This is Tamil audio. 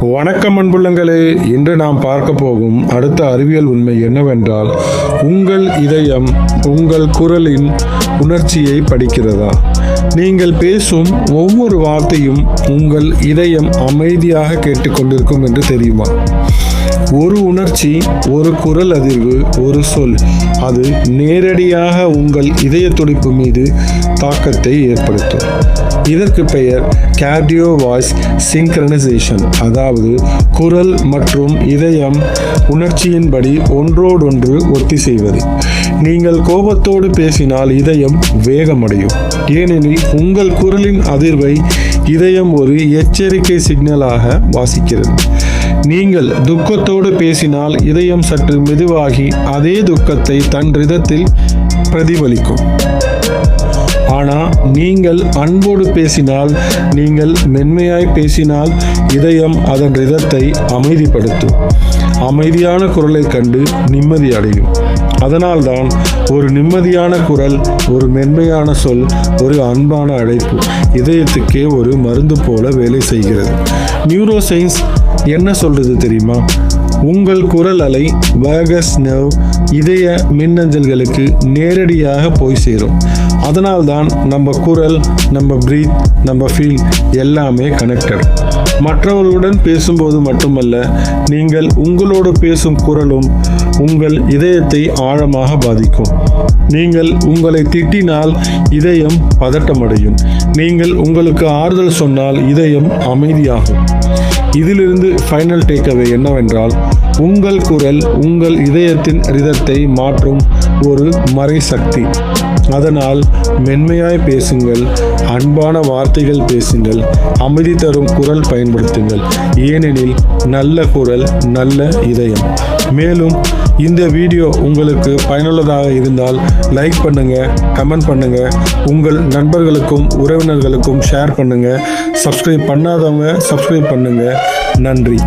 வணக்கம் அன்புள்ளங்களே இன்று நாம் பார்க்க போகும் அடுத்த அறிவியல் உண்மை என்னவென்றால் உங்கள் இதயம் உங்கள் குரலின் உணர்ச்சியை படிக்கிறதா? நீங்கள் பேசும் ஒவ்வொரு வார்த்தையும் உங்கள் இதயம் அமைதியாக கேட்டுக்கொண்டிருக்கும் என்று தெரியுமா? ஒரு உணர்ச்சி ஒரு குரல் அதிர்வு ஒரு சொல். அது நேரடியாக உங்கள் இதய துடிப்பு மீது தாக்கத்தை ஏற்படுத்தும். இதற்கு பெயர் கேர்டியோ வாய்ஸ் சிங்க்ரனைசேஷன் அதாவது குரல் மற்றும் இதயம் உணர்ச்சியின்படி ஒன்றோடொன்று ஒத்தி செய்வது நீங்கள் கோபத்தோடு பேசினால் இதயம் வேகமடையும். ஏனெனில் உங்கள் குரலின் அதிர்வை இதயம் ஒரு எச்சரிக்கை சிக்னலாக வாசிக்கிறது. நீங்கள் துக்கத்தோடு பேசினால் இதயம் சற்று மெதுவாகி அதே துக்கத்தை தன் ரிதத்தில் பிரதிபலிக்கும். ஆனால் நீங்கள் அன்போடு பேசினால் நீங்கள் மென்மையாய் பேசினால் இதயம் அதன் ரிதத்தை அமைதிப்படுத்தும். அமைதியான குரலை கண்டு நிம்மதி அடையும். அதனால்தான் ஒரு நிம்மதியான குரல் ஒரு மென்மையான சொல் ஒரு அன்பான அழைப்பு இதயத்துக்கே ஒரு மருந்து போல வேலை செய்கிறது. நியூரோ சயின்ஸ் என்ன சொல்றது தெரியுமா? உங்கள் குரல் அலை வேகஸ் நர்வ் இதய மின்னஞ்சல்களுக்கு நேரடியாக போய் சேரும். அதனால்தான் நம்ம குரல் நம்ம பிரீத் நம்ம ஃபீல் எல்லாமே கனெக்டட் மற்றவர்களுடன் பேசும்போது மட்டுமல்ல நீங்கள் உங்களோடு பேசும் குரலும் உங்கள் இதயத்தை ஆழமாக பாதிக்கும். நீங்கள் உங்களை திட்டினால் இதயம் பதட்டமடையும். நீங்கள் உங்களுக்கு ஆறுதல் சொன்னால் இதயம் அமைதியாகும். இதிலிருந்து ஃபைனல் டேக்அவே என்னவென்றால் உங்கள் குரல் உங்கள் இதயத்தின் ரிதத்தை மாற்றும் ஒரு மறை சக்தி அதனால் மென்மையாய் பேசுங்கள் அன்பான வார்த்தைகள் பேசுங்கள் அமைதி தரும் குரல் பயன்படுத்துங்கள். ஏனெனில் நல்ல குரல் நல்ல இதயம். மேலும் இந்த வீடியோ உங்களுக்கு பயனுள்ளதாக இருந்தால் லைக் பண்ணுங்க கமெண்ட் பண்ணுங்க உங்கள் நண்பர்களுக்கும் உறவினர்களுக்கும் ஷேர் பண்ணுங்க. சப்ஸ்கிரைப் பண்ணாதவங்க சப்ஸ்கிரைப் பண்ணுங்கள் நன்றி.